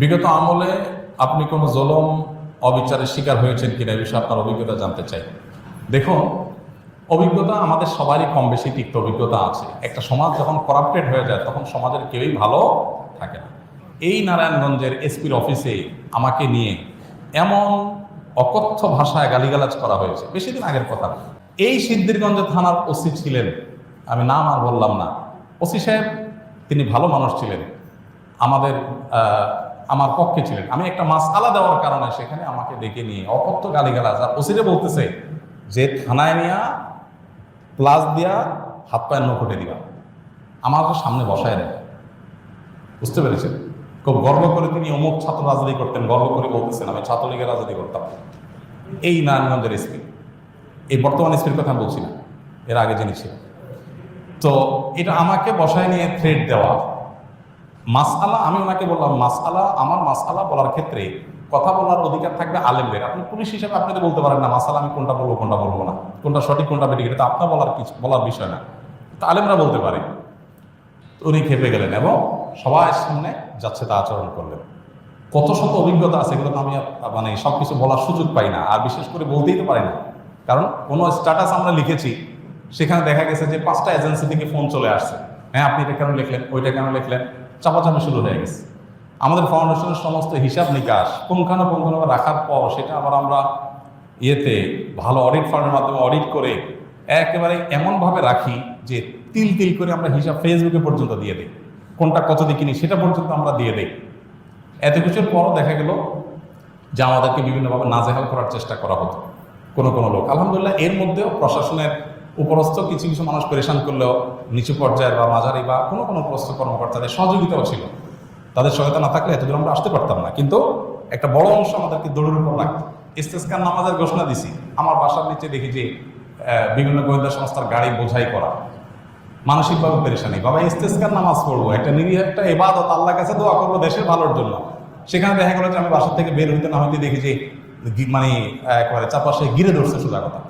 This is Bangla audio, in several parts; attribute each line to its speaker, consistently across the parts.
Speaker 1: বিগত আমলে আপনি কোনো জলম, অবিচারের শিকার হয়েছেন কিনা এই বিষয়ে আপনার অভিজ্ঞতা জানতে চাই। দেখুন, অভিজ্ঞতা আমাদের সবারই কম বেশি তিক্ত অভিজ্ঞতা আছে। একটা সমাজ যখন করাপ্টেড হয়ে যায়, তখন সমাজের কেউই ভালো থাকে না। এই নারায়ণগঞ্জের এসপির অফিসে আমাকে নিয়ে এমন অকথ্য ভাষায় গালিগালাজ করা হয়েছে। বেশি দিন আগের কথা। এই সিদ্ধিরগঞ্জ থানার ওসি ছিলেন। আমি নাম আর বললাম না। ওসি সাহেব, তিনি ভালো মানুষ ছিলেন। আমাদের আমার পক্ষে ছিলেন। আমি একটা মাস আলা দেওয়ার কারণে সেখানে আমাকে ডেকে নিয়ে অকথ্য গালিগালাজ আর ওসিরে বলতেছে, যে থানায় নিয়া, প্লাস দিয়া হাত পায়ের নখটে দিবা। আমার সামনে বসায় দেয়। বুঝতে পেরেছেন? খুব গর্ব করে তিনি অমুক ছাত্র রাজনীতি করতেন, গর্ব করে বলতেছেন, আমি ছাত্রলীগের রাজনীতি করতাম। এই নারায়ণগঞ্জের এসপি এই বর্তমান এসপির কথা বলছি না। এর আগে যিনি তো এটা আমাকে বসায় নিয়ে থ্রেড দেওয়া মাসআলা, আমি ওনাকে বললাম, মাসআলা, আমার মাসআলা বলার ক্ষেত্রে কথা বলার অধিকার থাকবে আলেমদের। আপনি পুলিশ হিসেবে আপনি তো বলতে পারেন না মাসালা আমি কোনটা বলব কোনটা বলব না? কোনটা সঠিক, কোনটা বেঠিক? এটা আপনার বলার কিছু, বলার বিষয় না। তো আলেমরা বলতে পারে। উনি খেপে গেলেন এবং সবার সামনে যাচ্ছে তা আচরণ করলেন। কত শত অভিজ্ঞতা আছে, এগুলো আমি মানে সব কিছু বলার সুযোগ পাই না, আর বিশেষ করে বলতেই তো পারি না। কারণ কোনো স্ট্যাটাস আমরা লিখেছি, সেখানে দেখা গেছে যে পাঁচটা এজেন্সি থেকে ফোন চলে আসছে। হ্যাঁ আপনি এটা কেন লিখলেন, ওইটা কেন লিখলেন? চাপাচাপি শুরু হয়ে গেছে। আমাদের ফাউন্ডেশনের সমস্ত হিসাব নিকাশ পুঙ্খানুপুঙ্খানুভাবে রাখার পর সেটা আবার আমরা ইয়েতে ভালো অডিট ফার্মের মাধ্যমে অডিট করে একেবারে এমনভাবে রাখি যে তিল তিল করে আমরা হিসাব ফেসবুকে পর্যন্ত দিয়ে দিই। কোনটা কত দিয়ে কিনি সেটা পর্যন্ত আমরা দিয়ে দিই। এত কিছুর পরও দেখা গেল যে আমাদেরকে বিভিন্নভাবে নাজেহাল করার চেষ্টা করা হতো। কোনো কোনো লোক। আলহামদুলিল্লাহ এর মধ্যেও প্রশাসনের উপরস্থ কিছু কিছু মানুষ পরেশান করলেও নিচু পর্যায়ের বা মাঝারি বা কোনো কোনো উপরস্থ কর্মকর্তাদের সহযোগিতাও ছিল। তাদের সহায়তা না থাকলে এতদূর আমরা আসতে পারতাম না। কিন্তু একটা বড় অংশ আমাদেরকে দৌড়ের উপর রাখতো। ইস্তেস্কার নামাজের ঘোষণা দিছি। আমার বাসার নিচে দেখি যে বিভিন্ন গোয়েন্দা সংস্থার গাড়ি বোঝাই করা। মানসিকভাবে পেরেশানি। বাবা, ইস্তেস্কার নামাজ পড়ব। একটা নিরীহ, একটা এবাদত আল্লাহ কাছে দোয়া করব দেশের ভালোর জন্য। সেখানে দেখা গেল যে আমি বাসার থেকে বের হইতে না হইতে দেখি যে মানে একেবারে চাপাশে গিরে ধরছে সোজা কথা।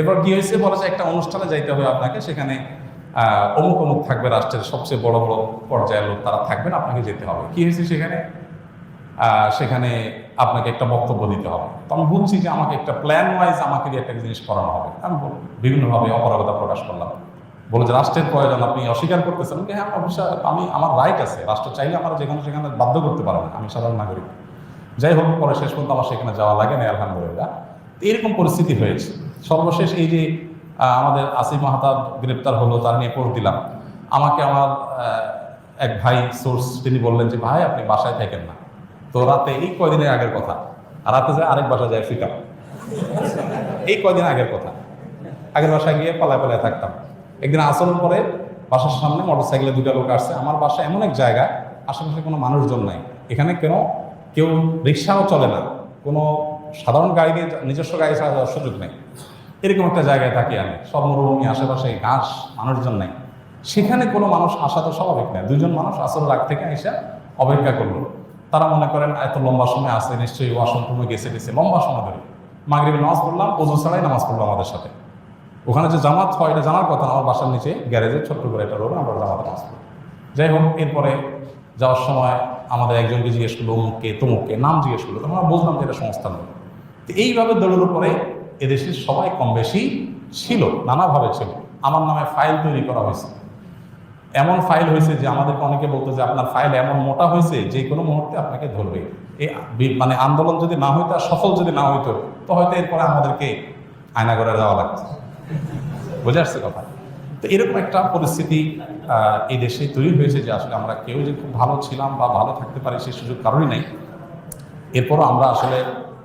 Speaker 1: এবার কি হয়েছে? বলে যে একটা অনুষ্ঠানে যাইতে হবে আপনাকে, সেখানে অমুক অমুক থাকবে রাষ্ট্রের সবচেয়ে বড় বড় পর্যায়ের লোক তারা থাকবেন, আপনাকে যেতে হবে। কি হয়েছে সেখানে? সেখানে আপনাকে একটা বক্তব্য দিতে হবে। তো আমি বুঝছি যে আমাকে একটা প্ল্যান ওয়াইজ আমাকে দিয়ে একটা জিনিস করানো হবে। আমি বিভিন্নভাবে অপরাগতা প্রকাশ করলাম। বলে যে রাষ্ট্রের প্রয়োজন, আপনি অস্বীকার করতেছেন। যে হ্যাঁ অবশ্যই আমি, আমার রাইট আছে। রাষ্ট্র চাইলে আমার যেখানে সেখানে বাধ্য করতে পারে আমি সাধারণ নাগরিক। যাই হোক, পরে শেষ পর্যন্ত আমার সেখানে যাওয়া লাগে না, আলহামদুলিল্লাহ। এরকম পরিস্থিতি হয়েছে। সর্বশেষ এই যে আমাদের আসিফ মাহাতাব গ্রেপ্তার হলো, তার নিয়ে পোস্ট দিলাম। আমাকে আমার এক ভাই সোর্স তিনি বললেন যে, ভাই, আপনি বাসায় থাকেন না। তো রাতে, এই কয়দিনের আগের কথা। রাতে যায় আরেক বাসা যায় ফিতাম এই কয়দিন আগের কথা। আগের বাসায় গিয়ে পালায় পালায় থাকতাম। একদিন আসরের পরে বাসার সামনে মোটর সাইকেলে দুটা লোক আসছে। আমার বাসা এমন এক জায়গা, আশেপাশে কোনো মানুষজন নাই। এখানে কেন? কেউ রিক্সাও চলে না। কোনো সাধারণ গাড়ি দিয়ে নিজস্ব গাড়ি ছাড়া সুযোগ নেই। এরকম একটা জায়গায় থাকি আমি। সব মরুভূমি, আশেপাশে ঘাস, মানুষজন নাই। সেখানে কোনো মানুষ আসা তো স্বাভাবিক না। দুজন মানুষ আসল রাগ থেকে এসে অপেক্ষা করল। তারা মনে করেন, এত লম্বা সময় আসে নিশ্চয়ই ওয়াশরুম গেছে গেছে, লম্বা সময় ধরে। মাগরিবে নামাজ পড়লাম ওজু ছাড়াই নামাজ পড়ল আমাদের সাথে। ওখানে যে জামাত হয়, এটা জানার কথা আমার বাসার নিচে গ্যারেজে ছোট্ট করে একটা রোড, আমরা জামাতে নামাজ পড়ি। যাই হোক, এরপরে যাওয়ার সময় আমাদের একজনকে জিজ্ঞেস করল অমুককে তমুককে? নাম জিজ্ঞেস করল। তখন আমরা বুঝলাম যে এটা সংস্থান তো এইভাবে দলের উপরে এদেশের সবাই কম বেশি ছিল, নানাভাবে ছিল। আমার নামে ফাইল তৈরি করা হয়েছে। এমন ফাইল হয়েছে যে আমাদেরকে অনেকে বলতো যে আপনার ফাইল এমন মোটা হয়েছে, যে কোনো মুহূর্তে আপনাকে ধরবে। এই মানে আন্দোলন যদি না হইতো আর সফল যদি না হইতো, তো হয়তো এরপরে আমাদেরকে আয়না করে যাওয়া লাগতো। বুঝে আসছে কথা? তো এরকম একটা পরিস্থিতি এই দেশে তৈরি হয়েছে যে আসলে আমরা কেউ যে খুব ভালো ছিলাম বা ভালো থাকতে পারি সেই সুযোগ কারণই নাই। এরপরও আমরা আসলে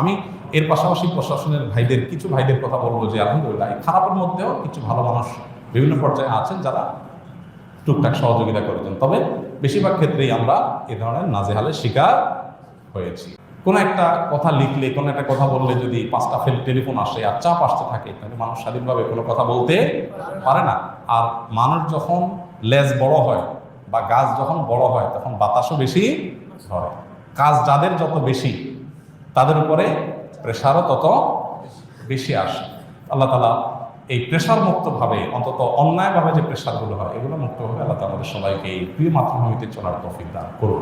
Speaker 1: আমি এর পাশাপাশি প্রশাসনের ভাইদের, কিছু ভাইদের কথা বলব যে আলহামদুলিল্লাহ, এই খারাপের মধ্যেও কিছু ভালো মানুষ বিভিন্ন পর্যায়ে আছেন যারা টুকটাক সহযোগিতা করেছেন। তবে বেশিরভাগ ক্ষেত্রেই আমরা এ ধরনের নাজেহালের শিকার হয়েছি। কোনো একটা কথা লিখলে, কোনো একটা কথা বললে যদি পাঁচটা ফেল টেলিফোন আসে আর চাপ আসতে থাকে, তাহলে মানুষ স্বাধীনভাবে কোনো কথা বলতে পারে না। আর মানুষ যখন লেজ বড় হয় বা গাছ যখন বড় হয়, তখন বাতাসও বেশি ধরে। কাজ যাদের যত বেশি তাদের উপরে প্রেশারও তত বেশি আসে। আল্লাহ তালা এই প্রেশার মুক্তভাবে, অন্তত অন্যায়ভাবে যে প্রেশারগুলো হয়, এগুলো মুক্তভাবে আল্লাহ তালা আমাদের সবাইকে এই প্রিয় মাতৃভূমিতে চলার তফিক দান করুন।